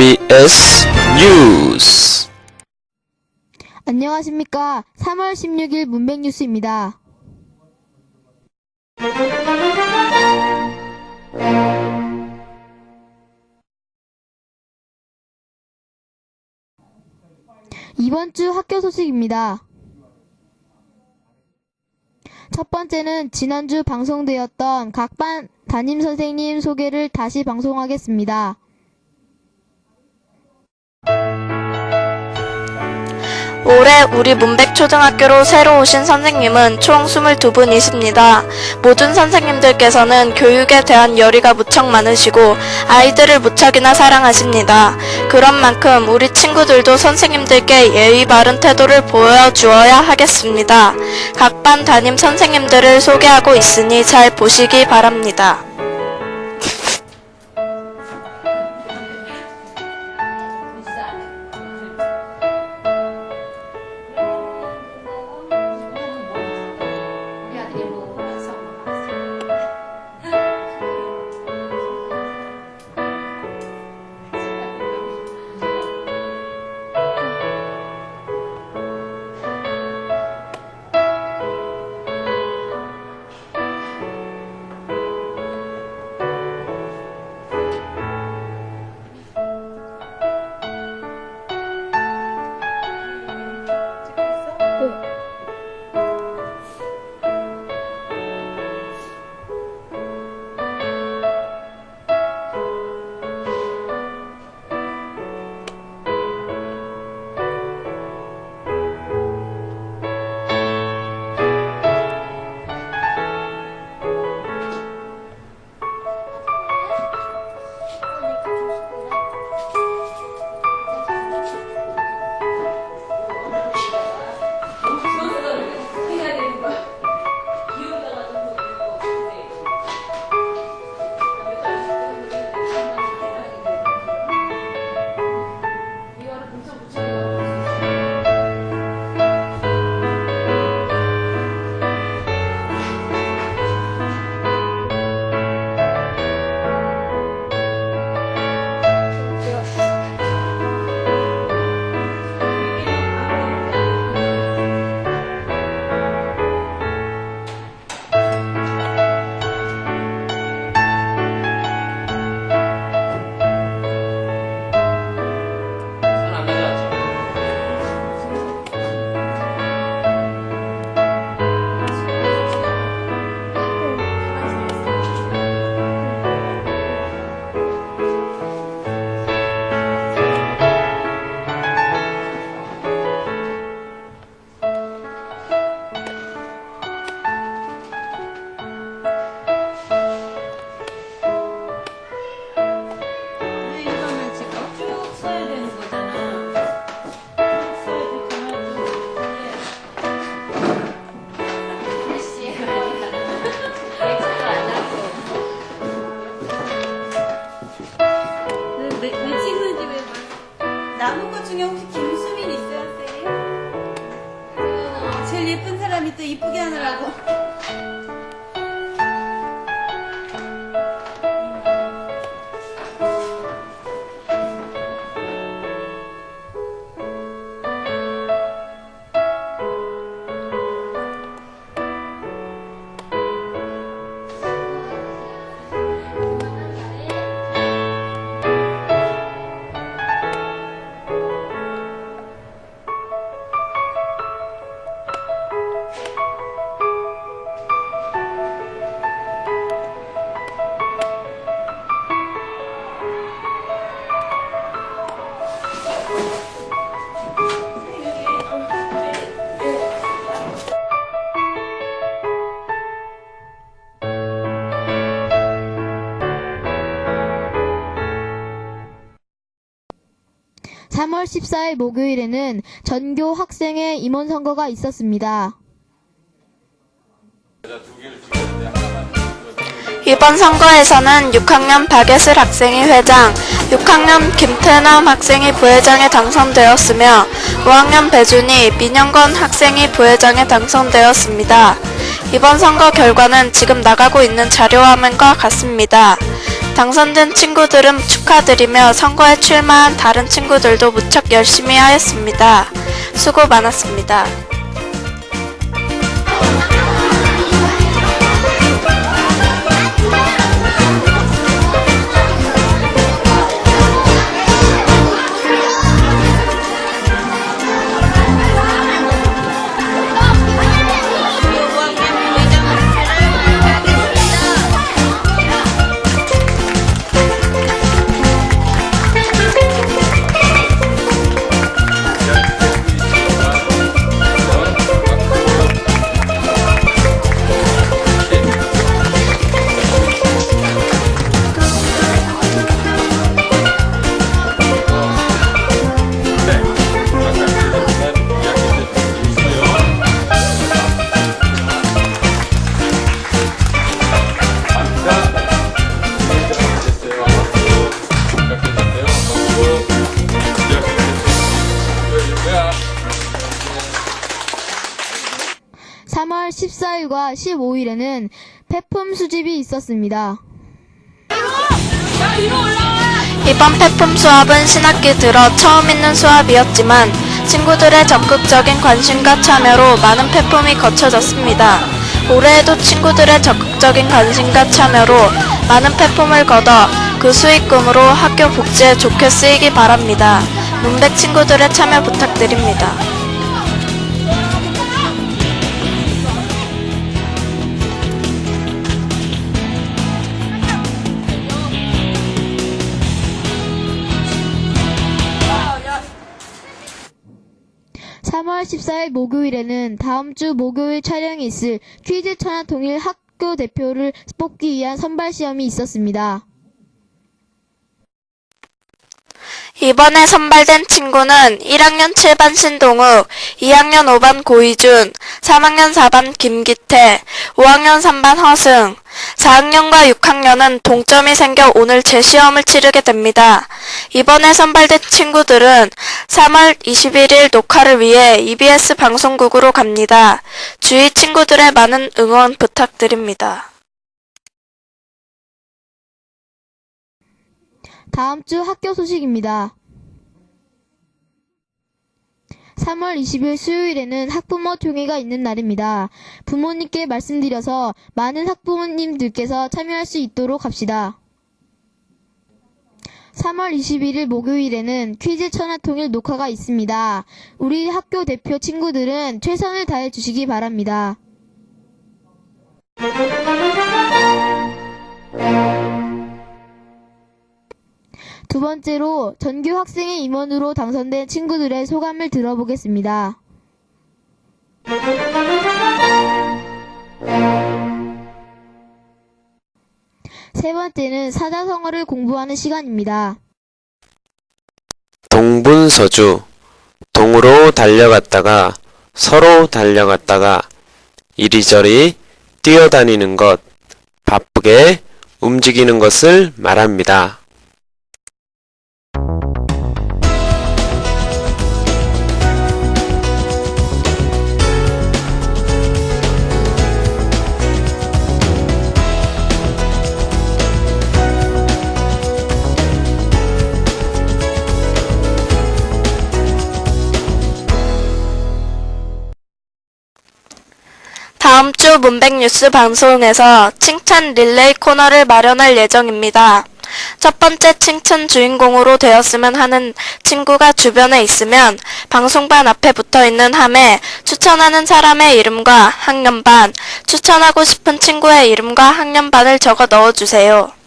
MBS 뉴스. 안녕하십니까. 3월 16일 문백 뉴스입니다. 이번 주 학교 소식입니다. 첫 번째는 지난주 방송되었던 각 반 담임 선생님 소개를 다시 방송하겠습니다. 올해 우리 문백초등학교로 새로 오신 선생님은 총 22분이십니다. 모든 선생님들께서는 교육에 대한 열의가 무척 많으시고 아이들을 무척이나 사랑하십니다. 그런 만큼 우리 친구들도 선생님들께 예의 바른 태도를 보여주어야 하겠습니다. 각 반 담임 선생님들을 소개하고 있으니 잘 보시기 바랍니다. 3월 14일 목요일에는 전교 학생의 임원 선거가 있었습니다. 이번 선거에서는 6학년 박예슬 학생이 회장, 6학년 김태남 학생이 부회장에 당선되었으며 5학년 배준이, 민영건 학생이 부회장에 당선되었습니다. 이번 선거 결과는 지금 나가고 있는 자료화면과 같습니다. 당선된 친구들은 축하드리며 선거에 출마한 다른 친구들도 무척 열심히 하였습니다. 수고 많았습니다. 삼월 14일과 15일에는 폐품 수집이 있었습니다. 이번 폐품 수업은 신학기 들어 처음 있는 수업이었지만 친구들의 적극적인 관심과 참여로 많은 폐품이 거쳐졌습니다. 올해에도 친구들의 적극적인 관심과 참여로 많은 폐품을 걷어 그 수익금으로 학교 복지에 좋게 쓰이기 바랍니다. 문백 친구들의 참여 부탁드립니다. 삼월 14일 목요일에는 다음 주 목요일 촬영이 있을 퀴즈 천하 통일 학교 대표를 뽑기 위한 선발 시험이 있었습니다. 이번에 선발된 친구는 1학년 7반 신동욱, 2학년 5반 고희준, 3학년 4반 김기태, 5학년 3반 허승, 4학년과 6학년은 동점이 생겨 오늘 재시험을 치르게 됩니다. 이번에 선발된 친구들은 3월 21일 녹화를 위해 EBS 방송국으로 갑니다. 주위 친구들의 많은 응원 부탁드립니다. 다음 주 학교 소식입니다. 3월 20일 수요일에는 학부모 총회가 있는 날입니다. 부모님께 말씀드려서 많은 학부모님들께서 참여할 수 있도록 합시다. 3월 21일 목요일에는 퀴즈 천하통일 녹화가 있습니다. 우리 학교 대표 친구들은 최선을 다해 주시기 바랍니다. 두 번째로 전교 학생의 임원으로 당선된 친구들의 소감을 들어보겠습니다. 세 번째는 사자성어를 공부하는 시간입니다. 동분서주. 동으로 달려갔다가 서로 달려갔다가 이리저리 뛰어다니는 것, 바쁘게 움직이는 것을 말합니다. 다음 주 문백 뉴스 방송에서 칭찬 릴레이 코너를 마련할 예정입니다. 첫 번째 칭찬 주인공으로 되었으면 하는 친구가 주변에 있으면 방송반 앞에 붙어 있는 함에 추천하는 사람의 이름과 학년반, 추천하고 싶은 친구의 이름과 학년반을 적어 넣어주세요.